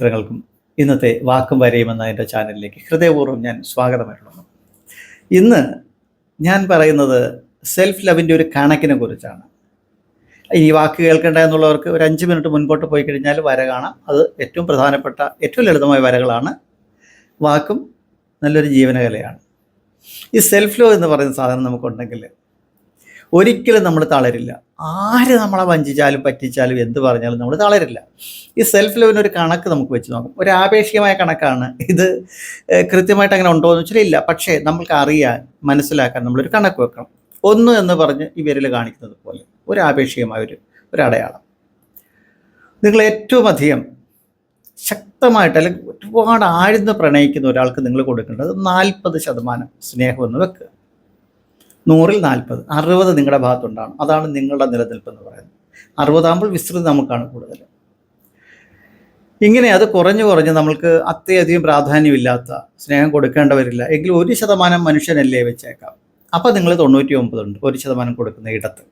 ചിത്രങ്ങൾക്കും ഇന്നത്തെ വാക്കും വരെയും എന്ന എന്റെ ചാനലിലേക്ക് ഹൃദയപൂർവം ഞാൻ സ്വാഗതമായിട്ടുള്ളൂ ഇന്ന് ഞാൻ പറയുന്നത് സെൽഫ് ലവിന്റെ ഒരു കണക്കിനെ കുറിച്ചാണ്. ഈ വാക്ക് കേൾക്കേണ്ട എന്നുള്ളവർക്ക് ഒരു അഞ്ച് മിനിറ്റ് മുൻപോട്ട് പോയി കഴിഞ്ഞാൽ വര കാണാം. അത് ഏറ്റവും പ്രധാനപ്പെട്ട ഏറ്റവും ലളിതമായ വരകളാണ്. വാക്കും നല്ലൊരു ജീവനകലയാണ്. ഈ സെൽഫ് ലോ എന്ന് പറയുന്ന സാധനം നമുക്കുണ്ടെങ്കിൽ ഒരിക്കലും നമ്മൾ തളരില്ല. ആര് നമ്മളെ വഞ്ചിച്ചാലും പറ്റിച്ചാലും എന്ത് പറഞ്ഞാലും നമ്മൾ തളരില്ല. ഈ സെൽഫ് ലവിന് ഒരു കണക്ക് നമുക്ക് വെച്ച് നോക്കാം. ഒരു ആപേക്ഷികമായ കണക്കാണ്. ഇത് കൃത്യമായിട്ട് അങ്ങനെ ഉണ്ടോ എന്ന് വെച്ചാൽ ഇല്ല. പക്ഷേ നമുക്ക് അറിയാൻ മനസ്സിലാക്കാൻ നമ്മളൊരു കണക്ക് വെക്കണം. ഒന്ന് എന്ന് പറഞ്ഞ് ഈ വിരൽ കാണിക്കുന്നത് പോലെ. ഒരു ആപേക്ഷികമായ ഒരു ഒരു അടയാളം. നിങ്ങൾ ഏറ്റവും അധികം ശക്തമായിട്ട് അല്ലെങ്കിൽ ഒരുപാട് ആഴ്ന്ന് പ്രണയിക്കുന്ന ഒരാൾക്ക് നിങ്ങൾ കൊടുക്കേണ്ടത് നാൽപ്പത് ശതമാനം സ്നേഹമെന്ന് വെക്കുക. നൂറിൽ നാൽപ്പത് അറുപത് നിങ്ങളുടെ ഭാഗത്തുണ്ടാണ് അതാണ് നിങ്ങളുടെ നിലനിൽപ്പ് എന്ന് പറയുന്നത്. അറുപതാകുമ്പോൾ വിസ്തൃതി നമുക്കാണ് കൂടുതൽ. ഇങ്ങനെ അത് കുറഞ്ഞു കുറഞ്ഞ് നമ്മൾക്ക് അത്രയധികം പ്രാധാന്യമില്ലാത്ത സ്നേഹം കൊടുക്കേണ്ടവരില്ല. എങ്കിൽ ഒരു ശതമാനം മനുഷ്യനല്ലേ വെച്ചേക്കാം. അപ്പോൾ നിങ്ങൾ തൊണ്ണൂറ്റി ഒമ്പതുണ്ട് ഒരു ശതമാനം കൊടുക്കുന്ന ഇടത്ത്.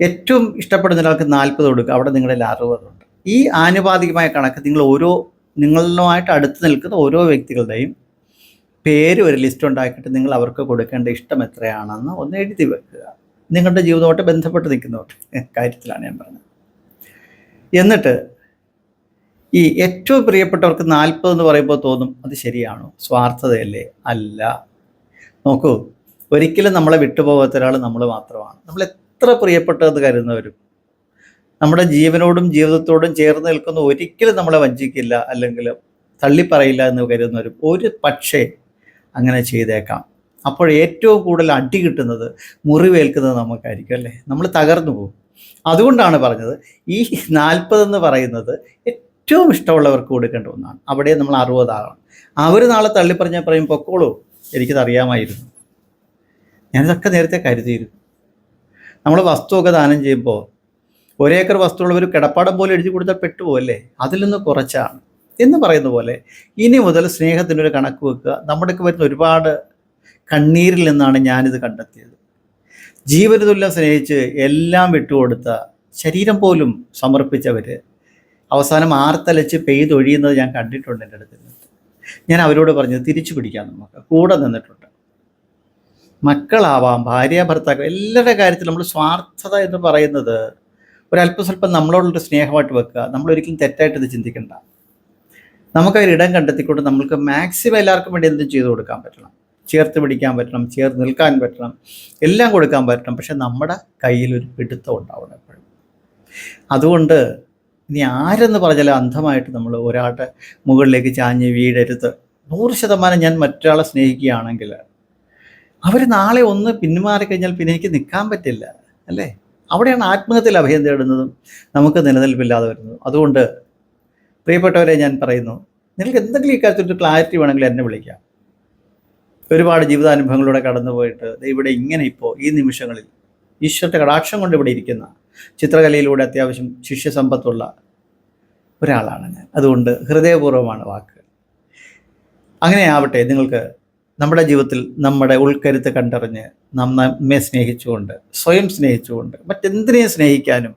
ഏറ്റവും ഇഷ്ടപ്പെടുന്ന ഒരാൾക്ക് നാൽപ്പത് കൊടുക്കുക. അവിടെ നിങ്ങളിൽ അറുപതുണ്ട് ഈ ആനുപാതികമായ കണക്ക് നിങ്ങൾ ഓരോ നിങ്ങളുമായിട്ട് അടുത്ത് നിൽക്കുന്ന ഓരോ വ്യക്തികളുടെയും പേര് ഒരു ലിസ്റ്റ് ഉണ്ടാക്കിയിട്ട് നിങ്ങൾ അവർക്ക് കൊടുക്കേണ്ട ഇഷ്ടം എത്രയാണെന്ന് ഒന്ന് എഴുതി വെക്കുക. നിങ്ങളുടെ ജീവിതമായിട്ട് ബന്ധപ്പെട്ട് നിൽക്കുന്ന കാര്യത്തിലാണ് ഞാൻ പറഞ്ഞത്. എന്നിട്ട് ഈ ഏറ്റവും പ്രിയപ്പെട്ടവർക്ക് നാൽപ്പത് എന്ന് പറയുമ്പോൾ തോന്നും അത് ശരിയാണോ? സ്വാർത്ഥതയല്ലേ? അല്ല. നോക്കൂ ഒരിക്കലും നമ്മളെ വിട്ടുപോകാത്ത ഒരാൾ നമ്മൾ മാത്രമാണ്. നമ്മൾ എത്ര പ്രിയപ്പെട്ടതെന്ന് കരുതുന്നവരും നമ്മുടെ ജീവനോടും ജീവിതത്തോടും ചേർന്ന് നിൽക്കുന്ന ഒരിക്കലും നമ്മളെ വഞ്ചിക്കില്ല അല്ലെങ്കിൽ തള്ളിപ്പറയില്ല എന്ന് കരുതുന്നവരും ഒരു പക്ഷേ അങ്ങനെ ചെയ്തേക്കാം. അപ്പോൾ ഏറ്റവും കൂടുതൽ അടി കിട്ടുന്നത് മുറിവേൽക്കുന്നത് നമുക്കായിരിക്കും അല്ലേ? നമ്മൾ തകർന്നു പോകും. അതുകൊണ്ടാണ് പറഞ്ഞത് ഈ നാൽപ്പതെന്ന് പറയുന്നത് ഏറ്റവും ഇഷ്ടമുള്ളവർക്ക് കൊടുക്കേണ്ട ഒന്നാണ്. അവിടെ നമ്മൾ അറുപതാകണം അവർ നാളെ തള്ളിപ്പറഞ്ഞാൽ പറയും പൊക്കോളൂ എനിക്കത് അറിയാമായിരുന്നു ഞാനിതൊക്കെ നേരത്തെ കരുതിയിരുന്നു. നമ്മൾ വസ്തുവൊക്കെ ദാനം ചെയ്യുമ്പോൾ ഒരേക്കർ വസ്തുവുള്ളവർ കിടപ്പാടം പോലെ എഴുതി കൊടുത്താൽ പെട്ടുപോകല്ലേ അതിൽ നിന്ന് കുറച്ചാണ്. എന്ന് പറയുന്ന പോലെ ഇനി മുതൽ സ്നേഹത്തിനൊരു കണക്ക് വെക്കുക. നമ്മുടെയൊക്കെ വരുന്ന ഒരുപാട് കണ്ണീരിൽ നിന്നാണ് ഞാനിത് കണ്ടെത്തിയത്. ജീവനതുല്യം സ്നേഹിച്ച് എല്ലാം വിട്ടുകൊടുത്ത ശരീരം പോലും സമർപ്പിച്ചവർ അവസാനം ആർത്തലച്ച് പെയ്തൊഴിയുന്നത് ഞാൻ കണ്ടിട്ടുണ്ട് എന്റെ അടുത്ത് ഞാൻ അവരോട് പറഞ്ഞത് തിരിച്ചു പിടിക്കാം നമുക്ക്. കൂടെ നിന്നിട്ടുണ്ട്. മക്കളാവാം ഭാര്യ ഭർത്താക്കൾ എല്ലാവരുടെ കാര്യത്തിൽ നമ്മൾ സ്വാർത്ഥത എന്ന് പറയുന്നത് ഒരല്പം സ്വല്പം നമ്മളോടുള്ള സ്നേഹമായിട്ട് വെക്കുക. നമ്മളൊരിക്കലും തെറ്റായിട്ട് ചിന്തിക്കണ്ട. നമുക്കൊരു ഇടം കണ്ടെത്തിക്കൊണ്ട് നമ്മൾക്ക് മാക്സിമം എല്ലാവർക്കും വേണ്ടി എന്തും ചെയ്തു കൊടുക്കാൻ പറ്റണം. ചേർത്ത് പിടിക്കാൻ പറ്റണം ചേർത്ത് നിൽക്കാൻ പറ്റണം എല്ലാം കൊടുക്കാൻ പറ്റണം. പക്ഷെ നമ്മുടെ കയ്യിൽ ഒരു പിടുത്തം ഉണ്ടാവണം എപ്പോഴും. അതുകൊണ്ട് ഇനി ആരെന്ന് പറഞ്ഞാലും അന്ധമായിട്ട് നമ്മൾ ഒരാളുടെ മുകളിലേക്ക് ചാഞ്ഞ് വീഴരുത്. നൂറ് ശതമാനം ഞാൻ മറ്റൊരാളെ സ്നേഹിക്കുകയാണെങ്കിൽ അവർ നാളെ ഒന്ന് പിന്മാറി കഴിഞ്ഞാൽ പിന്നെ എനിക്ക് നിൽക്കാൻ പറ്റില്ല അല്ലേ? അവിടെയാണ് ആത്മഹത്യയിൽ അഭയം തേടുന്നതും നമുക്ക് നിലനിൽപ്പില്ലാതെ വരുന്നതും. അതുകൊണ്ട് പ്രിയപ്പെട്ടവരെ ഞാൻ പറയുന്നു നിങ്ങൾക്ക് എന്തെങ്കിലും ഇക്കാര്യത്തിൽ ഒരു ക്ലാരിറ്റി വേണമെങ്കിൽ എന്നെ വിളിക്കാം. ഒരുപാട് ജീവിതാനുഭവങ്ങളിലൂടെ കടന്നുപോയിട്ട് ഇവിടെ ഇങ്ങനെ ഇപ്പോൾ ഈ നിമിഷങ്ങളിൽ ഈശ്വരത്തെ കടാക്ഷം കൊണ്ട് ഇവിടെ ഇരിക്കുന്ന ചിത്രകലയിലൂടെ അത്യാവശ്യം ശിഷ്യസമ്പത്തുള്ള ഒരാളാണ് ഞാൻ. അതുകൊണ്ട് ഹൃദയപൂർവമാണ് വാക്ക്. അങ്ങനെ ആവട്ടെ നിങ്ങൾക്ക് നമ്മുടെ ജീവിതത്തിൽ നമ്മുടെ ഉൾക്കരുത്ത് കണ്ടറിഞ്ഞ് നമ്മെ സ്നേഹിച്ചുകൊണ്ട് സ്വയം സ്നേഹിച്ചുകൊണ്ട് മറ്റെന്തിനെയും സ്നേഹിക്കാനും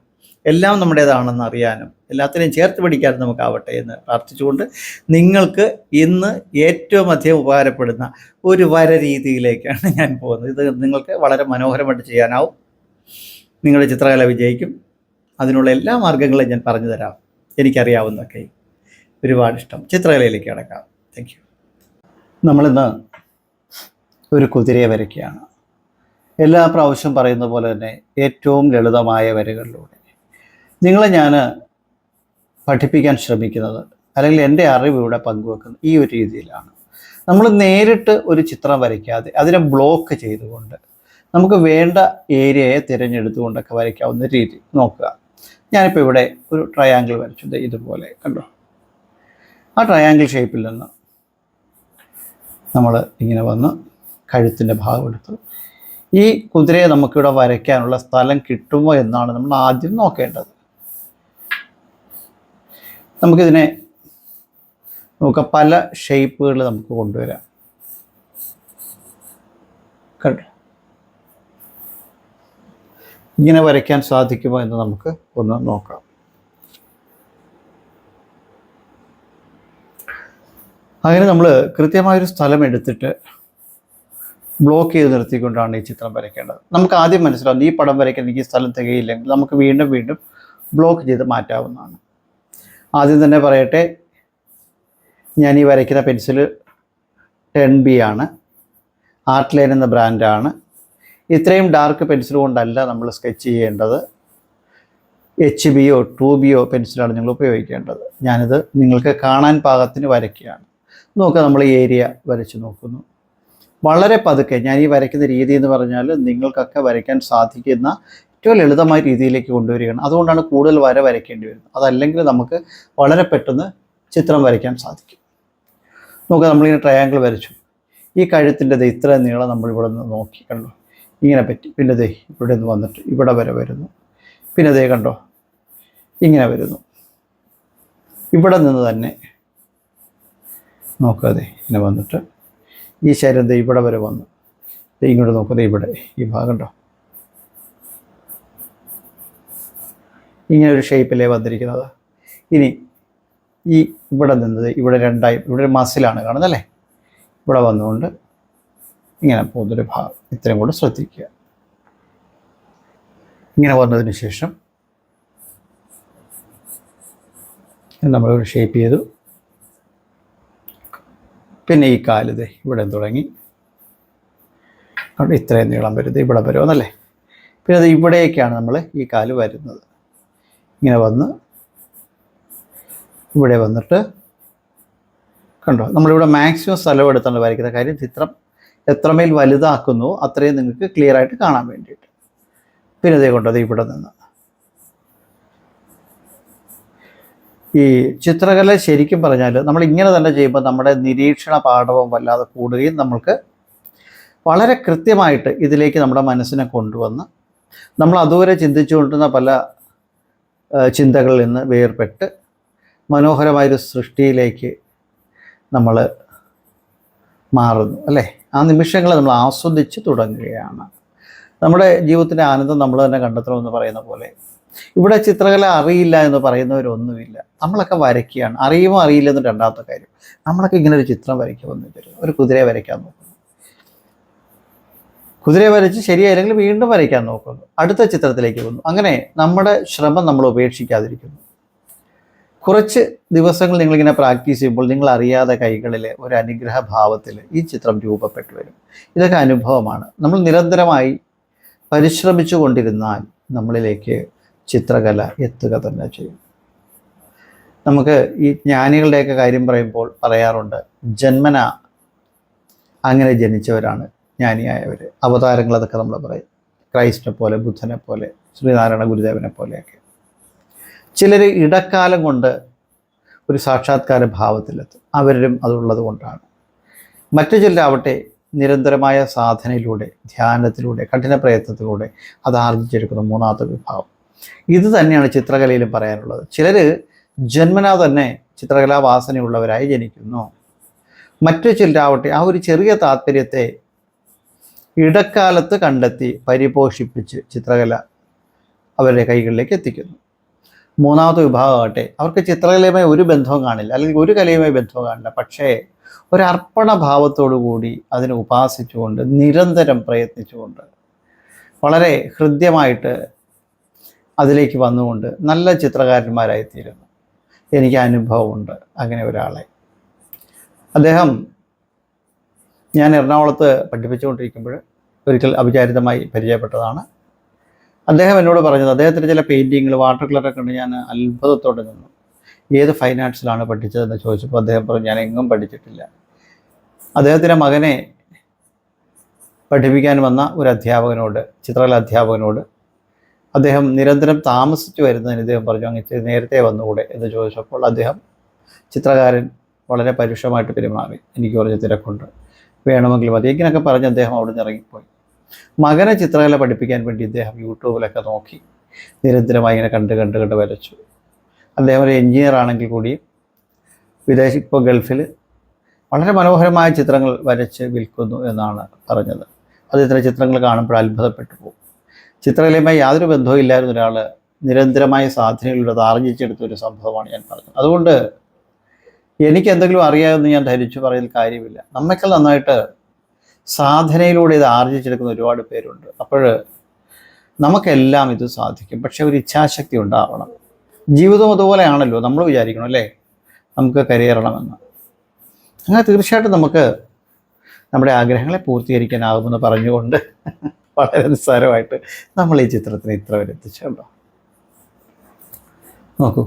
എല്ലാം നമ്മുടേതാണെന്ന് അറിയാനും എല്ലാത്തിനെയും ചേർത്ത് പിടിക്കാനും നമുക്കാവട്ടെ എന്ന് പ്രാർത്ഥിച്ചുകൊണ്ട് നിങ്ങൾക്ക് ഇന്ന് ഏറ്റവും അധികം ഉപകാരപ്പെടുന്ന ഒരു വര രീതിയിലേക്കാണ് ഞാൻ പോകുന്നത്. ഇത് നിങ്ങൾക്ക് വളരെ മനോഹരമായിട്ട് ചെയ്യാനാവും. നിങ്ങളുടെ ചിത്രകല വിജയിക്കും. അതിനുള്ള എല്ലാ മാർഗങ്ങളും ഞാൻ പറഞ്ഞു തരാം. എനിക്കറിയാവുന്നതൊക്കെ ഒരുപാട് ഇഷ്ടം. ചിത്രകലയിലേക്ക് അടക്കാം താങ്ക് യു നമ്മളിന്ന് ഒരു കുതിരയെ വരയ്ക്കുകയാണ്. എല്ലാ പ്രാവശ്യം പറയുന്ന പോലെ തന്നെ ഏറ്റവും ലളിതമായ വരകളിലൂടെ. നിങ്ങളെ ഞാൻ പഠിപ്പിക്കാൻ ശ്രമിക്കുന്നത് അല്ലെങ്കിൽ എന്റെ അറിവ് ഇവിടെ പങ്കുവെക്കുന്നത് ഈ ഒരു രീതിയിലാണ്. നമ്മൾ നേരിട്ട് ഒരു ചിത്രം വരയ്ക്കാതെ അതിനെ ബ്ലോക്ക് ചെയ്തുകൊണ്ട് നമുക്ക് വേണ്ട ഏരിയയെ തിരഞ്ഞെടുത്തുകൊണ്ടൊക്കെ വരയ്ക്കാവുന്ന രീതി നോക്കുക. ഞാനിപ്പോൾ ഇവിടെ ഒരു ട്രയാങ്കിൾ വരച്ചു ദേ ഇതുപോലെ കണ്ടോ? ആ ട്രയാങ്കിൾ ഷേപ്പിൽ നിന്ന് നമ്മൾ ഇങ്ങനെ വന്ന് കഴുത്തിന്റെ ഭാഗം എടുത്തു. ഈ കുതിരയെ നമുക്കിവിടെ വരയ്ക്കാനുള്ള സ്ഥലം കിട്ടുമോ എന്നാണ് നമ്മൾ ആദ്യം നോക്കേണ്ടത്. നമുക്കിതിനെ നമുക്ക് പല ഷേപ്പുകൾ നമുക്ക് കൊണ്ടുവരാം. കണ്ടോ? ഇങ്ങനെ വരയ്ക്കാൻ സാധിക്കുമോ എന്ന് നമുക്ക് ഒന്ന് നോക്കാം. അങ്ങനെ നമ്മൾ കൃത്യമായൊരു സ്ഥലം എടുത്തിട്ട് ബ്ലോക്ക് ചെയ്ത് നിർത്തിക്കൊണ്ടാണ് ഈ ചിത്രം വരയ്ക്കേണ്ടത്. നമുക്ക് ആദ്യം മനസ്സിലാവും ഈ പടം വരയ്ക്കാൻ എനിക്ക് സ്ഥലം തികയില്ലെങ്കിൽ നമുക്ക് വീണ്ടും വീണ്ടും ബ്ലോക്ക് ചെയ്ത് മാറ്റാവുന്നതാണ്. ആദ്യം തന്നെ പറയട്ടെ ഞാൻ ഈ വരയ്ക്കുന്ന പെൻസിൽ ടെൻ ബി ആണ് ആർട്ട് ലൈൻ എന്ന ബ്രാൻഡാണ് ഇത്രയും ഡാർക്ക് പെൻസിൽ കൊണ്ടല്ല നമ്മൾ സ്കെച്ച് ചെയ്യേണ്ടത്. എച്ച് ബിയോ ടു ബിയോ പെൻസിലാണ് നിങ്ങൾ ഉപയോഗിക്കേണ്ടത്. ഞാനിത് നിങ്ങൾക്ക് കാണാൻ പാകത്തിന് വരയ്ക്കുകയാണ്. നോക്കുക നമ്മൾ ഈ ഏരിയ വരച്ച് നോക്കുന്നു. വളരെ പതുക്കെ ഞാൻ ഈ വരയ്ക്കുന്ന രീതി എന്ന് പറഞ്ഞാൽ നിങ്ങൾക്കൊക്കെ വരയ്ക്കാൻ സാധിക്കുന്ന ഏറ്റവും ലളിതമായ രീതിയിലേക്ക് കൊണ്ടുവരികയാണ്. അതുകൊണ്ടാണ് കൂടുതൽ വര വരയ്ക്കേണ്ടി വരുന്നത്. അതല്ലെങ്കിൽ നമുക്ക് വളരെ പെട്ടെന്ന് ചിത്രം വരയ്ക്കാൻ സാധിക്കും. നോക്കുക നമ്മളിങ്ങനെ ട്രയാങ്കിൾ വരച്ചു. ഈ കഴുത്തിന്റെ ദേ ഇത്ര നീളം നമ്മൾ ഇവിടെ നിന്ന് നോക്കി കണ്ടു? ഇങ്ങനെ പറ്റി. പിന്നെ ദേ ഇവിടെ നിന്ന് വന്നിട്ട് ഇവിടെ വരെ വരുന്നു. പിന്നെ ദേ കണ്ടോ? ഇങ്ങനെ വരുന്നു. ഇവിടെ നിന്ന് തന്നെ നോക്കാതെ ഇങ്ങനെ വന്നിട്ട് ഈ ശരീരം ഇവിടെ വരെ വന്നു. ദേ ഇങ്ങോട്ട് നോക്കുന്നത് ഇവിടെ ഈ ഭാഗം കണ്ടോ? ഇങ്ങനെ ഒരു ഷേപ്പിലേ വന്നിരിക്കുന്നത്. ഇനി ഈ ഇവിടെ നിന്നത് ഇവിടെ രണ്ടായി ഇവിടെ ഒരു മസിലാണ് കാണുന്നത് അല്ലേ? ഇവിടെ വന്നുകൊണ്ട് ഇങ്ങനെ പോകുന്നൊരു ഭാഗം. ഇത്രയും കൂടെ ശ്രദ്ധിക്കുക. ഇങ്ങനെ വന്നതിന് ശേഷം നമ്മൾ ഒരു ഷേപ്പ് ചെയ്തു. പിന്നെ ഈ കാലിത് ഇവിടെ തുടങ്ങി. ഇത്രയും നീളം വരുന്നത് ഇവിടെ വരുമെന്നല്ലേ പിന്നെ അത് ഇവിടേക്കാണ് നമ്മൾ ഈ കാൽ വരുന്നത്. ഇങ്ങനെ വന്ന് ഇവിടെ വന്നിട്ട് കണ്ടോ? നമ്മളിവിടെ മാക്സിമം സ്ഥലം എടുത്താണ് വരയ്ക്കുന്ന കാര്യം ചിത്രം എത്രമേൽ വലുതാക്കുന്നു അത്രയും നിങ്ങൾക്ക് ക്ലിയർ ആയിട്ട് കാണാൻ വേണ്ടിയിട്ട്. പിന്നെ ഇതേ കൊണ്ടത് ഇവിടെ നിന്ന്. ഈ ചിത്രകല ശരിക്കും പറഞ്ഞാൽ നമ്മൾ ഇങ്ങനെ തന്നെ ചെയ്യുമ്പോൾ നമ്മുടെ നിരീക്ഷണ പാഠവും വല്ലാതെ കൂടുകയും നമ്മൾക്ക് വളരെ കൃത്യമായിട്ട് ഇതിലേക്ക് നമ്മുടെ മനസ്സിനെ കൊണ്ടുവന്ന് നമ്മൾ അതുവരെ ചിന്തിച്ചുകൊണ്ടിരുന്ന പല ചിന്തകളിൽ നിന്ന് വേർപെട്ട് മനോഹരമായൊരു സൃഷ്ടിയിലേക്ക് നമ്മൾ മാറുന്നു അല്ലേ? ആ നിമിഷങ്ങൾ നമ്മൾ ആസ്വദിച്ച് തുടങ്ങുകയാണ്. നമ്മുടെ ജീവിതത്തിന്റെ ആനന്ദം നമ്മൾ തന്നെ കണ്ടെത്തണമെന്ന് പറയുന്ന പോലെ. ഇവിടെ ചിത്രകല അറിയില്ല എന്ന് പറയുന്നവരൊന്നുമില്ല. നമ്മളൊക്കെ വരയ്ക്കുകയാണ്. അറിയുമോ അറിയില്ല എന്ന് രണ്ടാമത്തെ കാര്യം. നമ്മളൊക്കെ ഇങ്ങനെ ഒരു ചിത്രം വരയ്ക്കുമെന്ന് വിചാരിക്കും. ഒരു കുതിരയെ വരയ്ക്കാൻ നോക്കുന്നു കുതിരയെ വരച്ച് ശരിയായില്ലെങ്കിൽ വീണ്ടും വരയ്ക്കാൻ നോക്കുന്നു. അടുത്ത ചിത്രത്തിലേക്ക് പോകുന്നു. അങ്ങനെ നമ്മുടെ ശ്രമം നമ്മൾ ഉപേക്ഷിക്കാതിരിക്കുന്നു. കുറച്ച് ദിവസങ്ങൾ നിങ്ങളിങ്ങനെ പ്രാക്ടീസ് ചെയ്യുമ്പോൾ നിങ്ങൾ അറിയാതെ കൈകളിൽ ഒരു അനുഗ്രഹ ഭാവത്തിൽ ഈ ചിത്രം രൂപപ്പെട്ടു വരും. ഇതൊക്കെ അനുഭവമാണ്. നമ്മൾ നിരന്തരമായി പരിശ്രമിച്ചു കൊണ്ടിരുന്നാൽ നമ്മളിലേക്ക് ചിത്രകല എത്തുക തന്നെ ചെയ്യും. നമുക്ക് ഈ ജ്ഞാനികളുടെയൊക്കെ കാര്യം പറയുമ്പോൾ പറയാറുണ്ട് ജന്മന അങ്ങനെ ജനിച്ചവരാണ്. ജ്ഞാനിയായവർ അവതാരങ്ങൾ അതൊക്കെ നമ്മൾ പറയും. ക്രൈസ്റ്റിനെ പോലെ ബുദ്ധനെ പോലെ ശ്രീനാരായണ ഗുരുദേവനെ പോലെയൊക്കെ. ചിലർ ഇടക്കാലം കൊണ്ട് ഒരു സാക്ഷാത്കാര ഭാവത്തിലെത്തും. അവരും അതുള്ളത് കൊണ്ടാണ്. മറ്റു ചിലരാവട്ടെ നിരന്തരമായ സാധനയിലൂടെ ധ്യാനത്തിലൂടെ കഠിന പ്രയത്നത്തിലൂടെ അത് ആർജിച്ചെടുക്കുന്ന മൂന്നാമത്തെ വിഭാഗം. ഇത് തന്നെയാണ് ചിത്രകലയിലും പറയാനുള്ളത്. ചിലർ ജന്മനാ തന്നെ ചിത്രകലാ വാസനയുള്ളവരായി ജനിക്കുന്നു. മറ്റു ചിലരാവട്ടെ ആ ഒരു ചെറിയ താല്പര്യത്തെ ഇടക്കാലത്ത് കണ്ടെത്തി പരിപോഷിപ്പിച്ച് ചിത്രകല അവരുടെ കൈകളിലേക്ക് എത്തിക്കുന്നു. മൂന്നാമത്തെ വിഭാഗമാകട്ടെ അവർക്ക് ചിത്രകലയുമായി ഒരു ബന്ധവും കാണില്ല അല്ലെങ്കിൽ ഒരു കലയുമായി ബന്ധവും കാണില്ല. പക്ഷേ ഒരു അർപ്പണ ഭാവത്തോടു കൂടി അതിനെ ഉപാസിച്ചുകൊണ്ട് നിരന്തരം പ്രയത്നിച്ചുകൊണ്ട് വളരെ ഹൃദ്യമായിട്ട് അതിലേക്ക് വന്നുകൊണ്ട് നല്ല ചിത്രകാരന്മാരായിത്തീരുന്നു എനിക്ക് അനുഭവമുണ്ട് അങ്ങനെ ഒരാളെ. അദ്ദേഹം ഞാൻ എറണാകുളത്ത് പഠിപ്പിച്ചുകൊണ്ടിരിക്കുമ്പോൾ ഒരിക്കൽ അവിചാരിതമായി പരിചയപ്പെട്ടതാണ്. അദ്ദേഹം എന്നോട് പറഞ്ഞത് അദ്ദേഹത്തിന്റെ ചില പെയിന്റിങ്ങൾ വാട്ടർ കളറൊക്കെ ഉണ്ട് ഞാൻ അത്ഭുതത്തോടെ നിന്നു. ഏത് ഫൈൻ ആർട്സിലാണ് പഠിച്ചതെന്ന് ചോദിച്ചപ്പോൾ അദ്ദേഹം പറഞ്ഞു ഞാൻ എങ്ങും പഠിച്ചിട്ടില്ല. അദ്ദേഹത്തിന്റെ മകനെ പഠിപ്പിക്കാൻ വന്ന ഒരു അധ്യാപകനോട് ചിത്രകല അധ്യാപകനോട് അദ്ദേഹം നിരന്തരം താമസിച്ചു വരുന്നതിന് ഇദ്ദേഹം പറഞ്ഞു അങ്ങനെ നേരത്തെ വന്നുകൂടെ? എന്ന് ചോദിച്ചപ്പോൾ അദ്ദേഹം ചിത്രകാരൻ വളരെ പരുഷമായിട്ട് പെരുമാറി. എനിക്ക് കുറച്ച് തിരക്കുണ്ട്. വേണമെങ്കിൽ മതി. ഇങ്ങനെയൊക്കെ പറഞ്ഞ് അദ്ദേഹം അവിടെ നിന്ന് ഇറങ്ങിപ്പോയി. മകനെ ചിത്രകല പഠിപ്പിക്കാൻ വേണ്ടി ഇദ്ദേഹം യൂട്യൂബിലൊക്കെ നോക്കി നിരന്തരമായി ഇങ്ങനെ കണ്ട് കണ്ട് കണ്ട് വരച്ചു. അദ്ദേഹം ഒരു എൻജിനീയർ ആണെങ്കിൽ കൂടി വിദേശ ഇപ്പോൾ ഗൾഫിൽ വളരെ മനോഹരമായ ചിത്രങ്ങൾ വരച്ച് വിൽക്കുന്നു എന്നാണ് പറഞ്ഞത്. ഇത്ര ചിത്രങ്ങൾ കാണുമ്പോൾ അത്ഭുതപ്പെട്ടു പോകും. ചിത്രകലയുമായി യാതൊരു ബന്ധവും ഇല്ലായിരുന്ന ഒരാൾ നിരന്തരമായ സാധനകളിലൂടെ അത് ആർജിച്ചെടുത്ത ഒരു സംഭവമാണ് ഞാൻ പറഞ്ഞത്. അതുകൊണ്ട് എനിക്ക് എന്തെങ്കിലും അറിയാമെന്ന് ഞാൻ ധരിച്ചു പറയുന്ന കാര്യമില്ല. നമ്മൾക്ക് നന്നായിട്ട് സാധനയിലൂടെ ഇത് ആർജിച്ചെടുക്കുന്ന ഒരുപാട് പേരുണ്ട്. അപ്പോൾ നമുക്കെല്ലാം ഇത് സാധിക്കും. പക്ഷെ ഒരു ഇച്ഛാശക്തി ഉണ്ടാവണം. ജീവിതം അതുപോലെയാണല്ലോ നമ്മൾ വിചാരിക്കണം അല്ലേ? നമുക്ക് കരിയറണമെന്ന്. അങ്ങനെ തീർച്ചയായിട്ടും നമുക്ക് നമ്മുടെ ആഗ്രഹങ്ങളെ പൂർത്തീകരിക്കാനാകുമെന്ന് പറഞ്ഞുകൊണ്ട് വളരെ നിസ്സാരമായിട്ട് നമ്മൾ ഈ ചിത്രത്തിന് ഇത്ര വരെ എത്തിച്ചുണ്ടോ നോക്കൂ.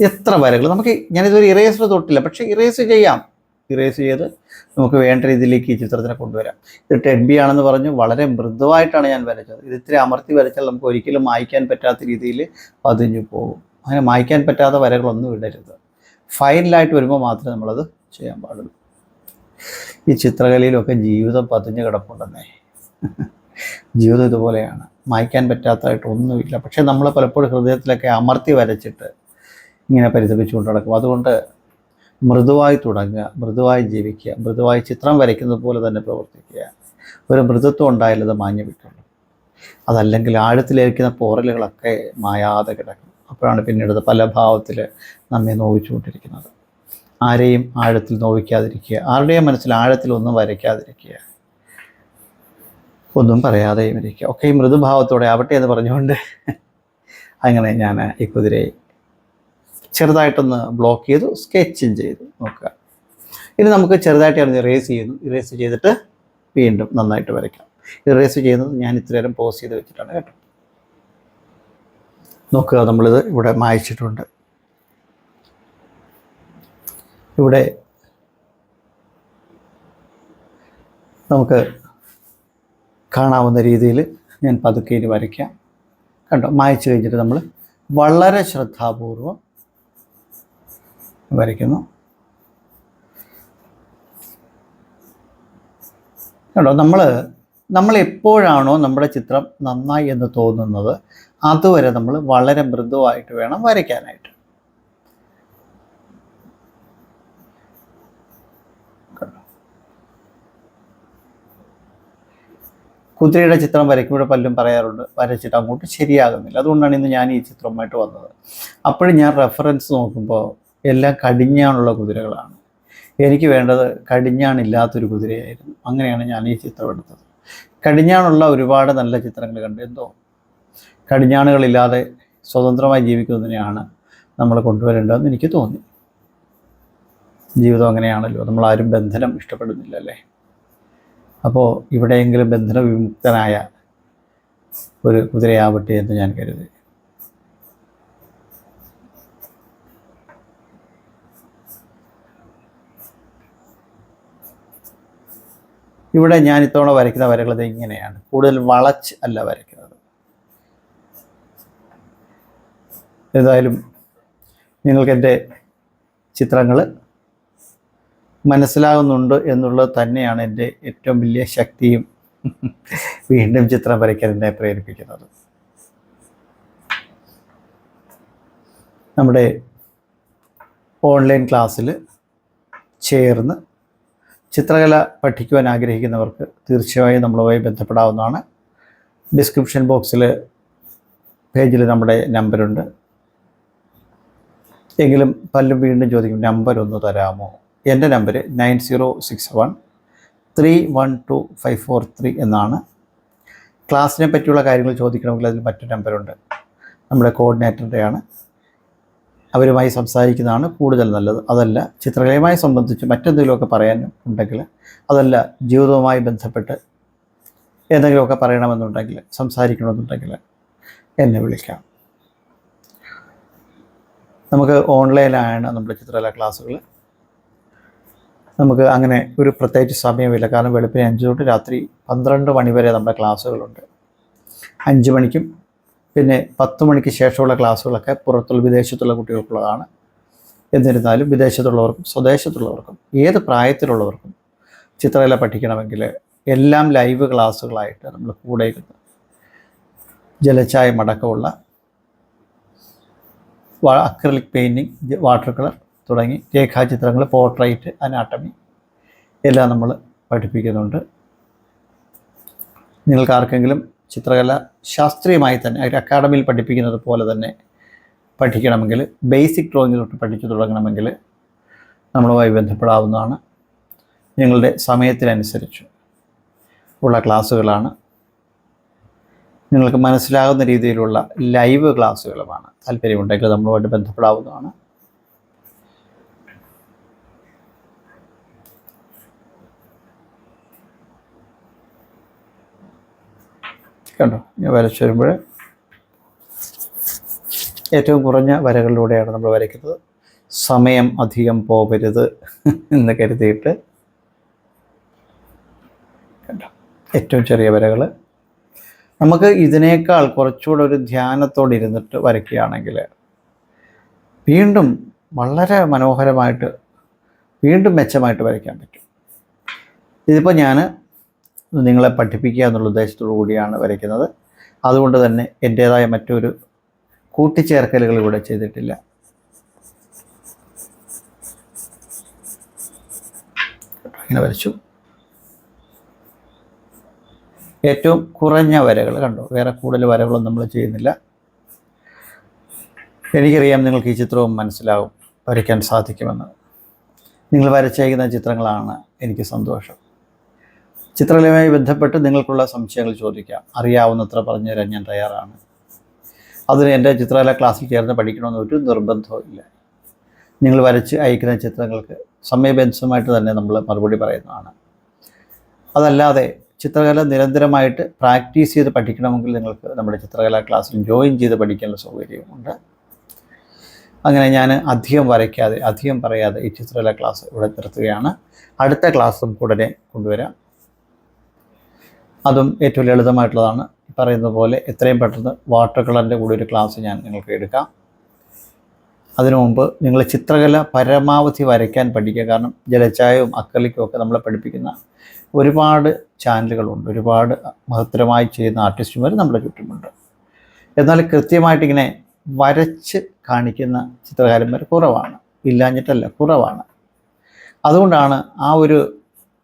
എത്ര വരകൾ? നമുക്ക് ഞാനിതൊരു ഇറേസർ തൊട്ടില്ല പക്ഷേ ഇറേസ് ചെയ്യാം. ഇറേസ് ചെയ്ത് നമുക്ക് വേണ്ട രീതിയിലേക്ക് ഈ ചിത്രത്തിനെ കൊണ്ടുവരാം. ഇത് ടെൻ ബി ആണെന്ന് പറഞ്ഞു വളരെ മൃദുവായിട്ടാണ് ഞാൻ വരച്ചത്. ഇത് ഇത്തിരി അമർത്തി വരച്ചാൽ നമുക്ക് ഒരിക്കലും മായ്ക്കാൻ പറ്റാത്ത രീതിയിൽ പതിഞ്ഞു പോകും. അങ്ങനെ മായ്ക്കാൻ പറ്റാത്ത വരകളൊന്നും ഇടരുത്. ഫൈനലായിട്ട് വരുമ്പോൾ മാത്രമേ നമ്മളത് ചെയ്യാൻ പാടുള്ളൂ. ഈ ചിത്രകലയിലൊക്കെ ജീവിതം പതിഞ്ഞു കിടപ്പുണ്ടെന്നേ. ജീവിതം ഇതുപോലെയാണ്. മായ്ക്കാൻ പറ്റാത്തതായിട്ടൊന്നുമില്ല പക്ഷേ നമ്മൾ പലപ്പോഴും ഹൃദയത്തിലൊക്കെ അമർത്തി വരച്ചിട്ട് ഇങ്ങനെ പരിതപിച്ചുകൊണ്ട് നടക്കും. അതുകൊണ്ട് മൃദുവായി തുടങ്ങുക മൃദുവായി ജീവിക്കുക മൃദുവായി ചിത്രം വരയ്ക്കുന്നത് പോലെ തന്നെ പ്രവർത്തിക്കുക. ഒരു മൃദുത്വം ഉണ്ടായാലും അത് മാഞ്ഞു വിട്ടുള്ളൂ അതല്ലെങ്കിൽ ആഴത്തിലിരിക്കുന്ന പോറലുകളൊക്കെ മായാതെ കിടക്കും. അപ്പോഴാണ് പിന്നീട് പല ഭാവത്തിൽ നമ്മെ നോവിച്ചുകൊണ്ടിരിക്കുന്നത്. ആരെയും ആഴത്തിൽ നോവിക്കാതിരിക്കുക ആരുടെയും മനസ്സിൽ ആഴത്തിൽ ഒന്നും വരയ്ക്കാതിരിക്കുക. ഒന്നും പറയാതെയും ഇരിക്കുക. ഒക്കെ മൃദുഭാവത്തോടെ ആവട്ടെ എന്ന് പറഞ്ഞുകൊണ്ട് അങ്ങനെ ഞാൻ ഈ കുതിരയെ ചെറുതായിട്ടൊന്ന് ബ്ലോക്ക് ചെയ്തു സ്കെച്ചും ചെയ്തു. നോക്കുക. ഇനി നമുക്ക് ചെറുതായിട്ട് ഞാൻ ഇറേസ് ചെയ്യുന്നു. ഇറേസ് ചെയ്തിട്ട് വീണ്ടും നന്നായിട്ട് വരയ്ക്കാം. ഇറേസ് ചെയ്യുന്നത് ഞാൻ ഇത്രയേരം പോസ് ചെയ്ത് വെച്ചിട്ടാണ് കേട്ടോ. നോക്കുക നമ്മളിത് ഇവിടെ മായച്ചിട്ടുണ്ട്. ഇവിടെ നമുക്ക് കാണാവുന്ന രീതിയിൽ ഞാൻ പതുക്കെ ഇനി വരയ്ക്കാം. കണ്ടോ മായച്ചു കഴിഞ്ഞിട്ട് നമ്മൾ വളരെ ശ്രദ്ധാപൂർവം വരയ്ക്കുന്നു. കണ്ടോ നമ്മൾ നമ്മൾ എപ്പോഴാണോ നമ്മുടെ ചിത്രം നന്നായി എന്ന് തോന്നുന്നത് അതുവരെ നമ്മൾ വളരെ മൃദുവായിട്ട് വേണം വരയ്ക്കാനായിട്ട്. കുതിരയുടെ ചിത്രം വരയ്ക്കുമ്പോൾ പല്ലും പറയാറുണ്ട് വരച്ചിട്ട് അങ്ങോട്ട് ശരിയാകുന്നില്ല. അതുകൊണ്ടാണ് ഇന്ന് ഞാൻ ഈ ചിത്രമായിട്ട് വന്നത്. അപ്പോഴും ഞാൻ റെഫറൻസ് നോക്കുമ്പോൾ എല്ലാം കടിഞ്ഞാണുള്ള കുതിരകളാണ്. എനിക്ക് വേണ്ടത് കടിഞ്ഞാണില്ലാത്തൊരു കുതിരയായിരുന്നു. അങ്ങനെയാണ് ഞാൻ ഈ ചിത്രം എടുത്തത്. കടിഞ്ഞാണുള്ള ഒരുപാട് നല്ല ചിത്രങ്ങൾ കണ്ടു എന്തോ? കടിഞ്ഞാണുകളില്ലാതെ സ്വതന്ത്രമായി ജീവിക്കുന്നതിനെയാണ് നമ്മൾ കൊണ്ടുവരേണ്ടതെന്ന് എനിക്ക് തോന്നി. ജീവിതം അങ്ങനെയാണല്ലോ. നമ്മൾ ആരും ബന്ധനം ഇഷ്ടപ്പെടുന്നില്ല അല്ലേ? അപ്പോൾ ഇവിടെയെങ്കിലും ബന്ധന വിമുക്തനായ ഒരു കുതിരയാവട്ടെ എന്ന് ഞാൻ കരുതി. ഇവിടെ ഞാൻ ഇത്തവണ വരയ്ക്കുന്ന വരകൾ ഇങ്ങനെയാണ്. കൂടുതൽ വളച്ച് അല്ല വരയ്ക്കുന്നത്. ഏതായാലും നിങ്ങൾക്ക് എന്റെ ചിത്രങ്ങൾ മനസ്സിലാകുന്നുണ്ട് എന്നുള്ളത് തന്നെയാണ് എന്റെ ഏറ്റവും വലിയ ശക്തിയും വീണ്ടും ചിത്രം വരയ്ക്കാൻ എന്നെ പ്രേരിപ്പിക്കുന്നത്. നമ്മുടെ ഓൺലൈൻ ക്ലാസ്സിൽ ചേർന്ന് ചിത്രകല പഠിക്കുവാൻ ആഗ്രഹിക്കുന്നവർക്ക് തീർച്ചയായും നമ്മളുമായി ബന്ധപ്പെടാവുന്നതാണ്. ഡിസ്ക്രിപ്ഷൻ ബോക്സിൽ പേജിൽ നമ്മുടെ നമ്പറുണ്ട് എങ്കിലും പല്ലും വീണ്ടും ചോദിക്കും നമ്പർ ഒന്ന് തരാമോ? എന്റെ number nine zero six one three one two five four three എന്നാണ്. ക്ലാസ്സിനെ പറ്റിയുള്ള കാര്യങ്ങൾ ചോദിക്കണമെങ്കിൽ അതിൽ മറ്റൊരു നമ്പറുണ്ട് നമ്മുടെ കോർഡിനേറ്ററുടെയാണ് അവരുമായി സംസാരിക്കുന്നതാണ് കൂടുതൽ നല്ലത്. അതല്ല ചിത്രകലയുമായി സംബന്ധിച്ച് മറ്റെന്തെങ്കിലുമൊക്കെ പറയാനും ഉണ്ടെങ്കിൽ അതല്ല ജീവിതവുമായി ബന്ധപ്പെട്ട് എന്തെങ്കിലുമൊക്കെ പറയണമെന്നുണ്ടെങ്കിൽ സംസാരിക്കണമെന്നുണ്ടെങ്കിൽ എന്നെ വിളിക്കാം. നമുക്ക് ഓൺലൈനായാണ് നമ്മുടെ ചിത്രകല ക്ലാസ്സുകൾ. നമുക്ക് അങ്ങനെ ഒരു പ്രത്യേകിച്ച് സമയമില്ല. കാരണം വെളുപ്പിന് അഞ്ച് തൊട്ട് രാത്രി പന്ത്രണ്ട് മണി വരെ നമ്മുടെ ക്ലാസ്സുകളുണ്ട്. അഞ്ച് മണിക്കും പിന്നെ പത്ത് മണിക്ക് ശേഷമുള്ള ക്ലാസ്സുകളൊക്കെ പുറത്തുള്ള വിദേശത്തുള്ള കുട്ടികൾക്കുള്ളതാണ്. എന്നിരുന്നാലും വിദേശത്തുള്ളവർക്കും സ്വദേശത്തുള്ളവർക്കും ഏത് പ്രായത്തിലുള്ളവർക്കും ചിത്രകല പഠിക്കണമെങ്കിൽ എല്ലാം ലൈവ് ക്ലാസ്സുകളായിട്ട് നമ്മൾ കൂടെ ഇരുന്ന് ജലച്ചായം അടക്കമുള്ള അക്രലിക് പെയിന്റിങ് വാട്ടർ കളർ തുടങ്ങി രേഖാചിത്രങ്ങൾ പോർട്രൈറ്റ് അനാട്ടമി എല്ലാം നമ്മൾ പഠിപ്പിക്കുന്നുണ്ട്. നിങ്ങൾക്ക് ആർക്കെങ്കിലും ചിത്രകല ശാസ്ത്രീയമായി തന്നെ ഒരു അക്കാഡമിയിൽ പഠിപ്പിക്കുന്നത് പോലെ തന്നെ പഠിക്കണമെങ്കിൽ ബേസിക് ഡ്രോയിങ് തൊട്ട് പഠിച്ചു തുടങ്ങണമെങ്കിൽ നമ്മളുമായി ബന്ധപ്പെടാവുന്നതാണ്. ഞങ്ങളുടെ സമയത്തിനനുസരിച്ച് ഉള്ള ക്ലാസ്സുകളാണ്. നിങ്ങൾക്ക് മനസ്സിലാകുന്ന രീതിയിലുള്ള ലൈവ് ക്ലാസ്സുകളുമാണ് താല്പര്യമുണ്ടെങ്കിൽ നമ്മളുമായിട്ട് ബന്ധപ്പെടാവുന്നതാണ്. കണ്ടോ? ഞാൻ വരച്ചു വരുമ്പോൾ ഏറ്റവും കുറഞ്ഞ വരകളിലൂടെയാണ് നമ്മൾ വരയ്ക്കുന്നത്. സമയം അധികം പോകരുത് എന്ന് കരുതിയിട്ട് കണ്ടോ? ഏറ്റവും ചെറിയ വരകൾ നമുക്ക് ഇതിനേക്കാൾ കുറച്ചുകൂടെ ഒരു ധ്യാനത്തോടെ ഇരുന്നിട്ട് വരയ്ക്കുകയാണെങ്കിൽ വീണ്ടും വളരെ മനോഹരമായിട്ട് വീണ്ടും മെച്ചമായിട്ട് വരയ്ക്കാൻ പറ്റും. ഇതിപ്പോൾ ഞാൻ നിങ്ങളെ പഠിപ്പിക്കുക എന്നുള്ള ഉദ്ദേശത്തോടു കൂടിയാണ് വരയ്ക്കുന്നത്. അതുകൊണ്ട് തന്നെ എന്റേതായ മറ്റൊരു കൂട്ടിച്ചേർക്കലുകൾ ഇവിടെ ചെയ്തിട്ടില്ല. ഇങ്ങനെ വരച്ചു. ഏറ്റവും കുറഞ്ഞ വരകൾ കണ്ടു? വേറെ കൂടുതൽ വരകളൊന്നും നമ്മൾ ചെയ്യുന്നില്ല. എനിക്കറിയാം നിങ്ങൾക്ക് ഈ ചിത്രവും മനസ്സിലാവും വരയ്ക്കാൻ സാധിക്കുമെന്ന്. നിങ്ങൾ വരച്ചേക്കുന്ന ചിത്രങ്ങളാണ് എനിക്ക് സന്തോഷം. ചിത്രകലയുമായി ബന്ധപ്പെട്ട് നിങ്ങൾക്കുള്ള സംശയങ്ങൾ ചോദിക്കാം. അറിയാവുന്നത്ര പറഞ്ഞു തരാൻ ഞാൻ തയ്യാറാണ്. അതിന് എന്റെ ചിത്രകല ക്ലാസ്സിൽ ചേർന്ന് പഠിക്കണമെന്ന് ഒരു നിർബന്ധവും ഇല്ല. നിങ്ങൾ വരച്ച് അയക്കുന്ന ചിത്രങ്ങൾക്ക് സമയബന്ധമായിട്ട് തന്നെ നമ്മൾ മറുപടി പറയുന്നതാണ്. അതല്ലാതെ ചിത്രകല നിരന്തരമായിട്ട് പ്രാക്ടീസ് ചെയ്ത് പഠിക്കണമെങ്കിൽ നിങ്ങൾക്ക് നമ്മുടെ ചിത്രകലാ ക്ലാസ്സിൽ ജോയിൻ ചെയ്ത് പഠിക്കാനുള്ള സൗകര്യമുണ്ട് അങ്ങനെ ഞാൻ അധികം വരയ്ക്കാതെ അധികം പറയാതെ ഈ ചിത്രകല ക്ലാസ് ഇവിടെ നിർത്തുകയാണ്. അടുത്ത ക്ലാസ്സും ഉടനെ കൊണ്ടുവരാം. അതും ഏറ്റവും ലളിതമായിട്ടുള്ളതാണ്. പറയുന്ന പോലെ എത്രയും പെട്ടെന്ന് വാട്ടർ കളറിന്റെ കൂടി ഒരു ക്ലാസ് ഞാൻ നിങ്ങൾക്ക് എടുക്കാം. അതിനു മുമ്പ് നിങ്ങൾ ചിത്രകല പരമാവധി വരയ്ക്കാൻ പഠിക്കുക. കാരണം ജലച്ചായവും അക്കലിക്കും ഒക്കെ നമ്മളെ പഠിപ്പിക്കുന്ന ഒരുപാട് ചാനലുകളുണ്ട് ഒരുപാട് മഹത്തരമായി ചെയ്യുന്ന ആർട്ടിസ്റ്റുമാർ നമ്മുടെ ചുറ്റുമുണ്ട്. എന്നാൽ കൃത്യമായിട്ടിങ്ങനെ വരച്ച് കാണിക്കുന്ന ചിത്രകാരന്മാർ കുറവാണ്. ഇല്ലാഞ്ഞിട്ടല്ല കുറവാണ്. അതുകൊണ്ടാണ് ആ ഒരു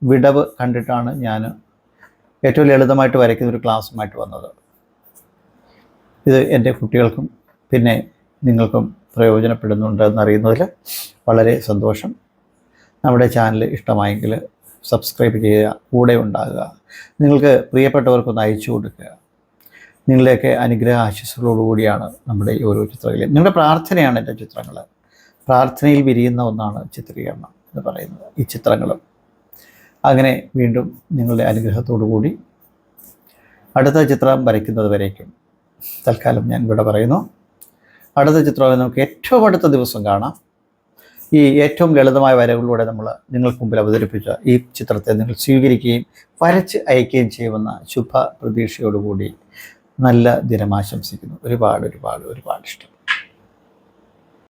വിടവ് കണ്ടിട്ടാണ് ഞാൻ ഏറ്റവും ലളിതമായിട്ട് വരയ്ക്കുന്ന ഒരു ക്ലാസ്സുമായിട്ട് വന്നത്. ഇത് എന്റെ കുട്ടികൾക്കും പിന്നെ നിങ്ങൾക്കും പ്രയോജനപ്പെടുന്നുണ്ട് എന്നറിയുന്നതിൽ വളരെ സന്തോഷം. നമ്മുടെ ചാനൽ ഇഷ്ടമായെങ്കിൽ സബ്സ്ക്രൈബ് ചെയ്യുക കൂടെ ഉണ്ടാകുക. നിങ്ങൾക്ക് പ്രിയപ്പെട്ടവർക്കൊന്ന് അയച്ചു കൊടുക്കുക. നിങ്ങളുടെയൊക്കെ അനുഗ്രഹ ആശസ്സുകളോടുകൂടിയാണ് നമ്മുടെ ഈ ഓരോ ചിത്രങ്ങളിലും. നിങ്ങളുടെ പ്രാർത്ഥനയാണ് എന്റെ ചിത്രങ്ങൾ. പ്രാർത്ഥനയിൽ വിരിയുന്ന ഒന്നാണ് ചിത്രീകരണം എന്ന് പറയുന്നത്. ഈ ചിത്രങ്ങളും അങ്ങനെ വീണ്ടും നിങ്ങളുടെ അനുഗ്രഹത്തോടു കൂടി അടുത്ത ചിത്രം വരയ്ക്കുന്നത് വരേക്കും. തൽക്കാലം ഞാൻ ഇവിടെ പറയുന്നു. അടുത്ത ചിത്രം നമുക്ക് ഏറ്റവും അടുത്ത ദിവസം കാണാം. ഈ ഏറ്റവും ലളിതമായ വരകളിലൂടെ നമ്മൾ നിങ്ങൾക്ക് മുമ്പിൽ അവതരിപ്പിച്ച ഈ ചിത്രത്തെ നിങ്ങൾ സ്വീകരിക്കുകയും വരച്ച് അയക്കുകയും ചെയ്യുമെന്ന ശുഭ പ്രതീക്ഷയോടുകൂടി നല്ല ദിനം ആശംസിക്കുന്നു ഒരുപാട് ഒരുപാട് ഒരുപാട് ഇഷ്ടം.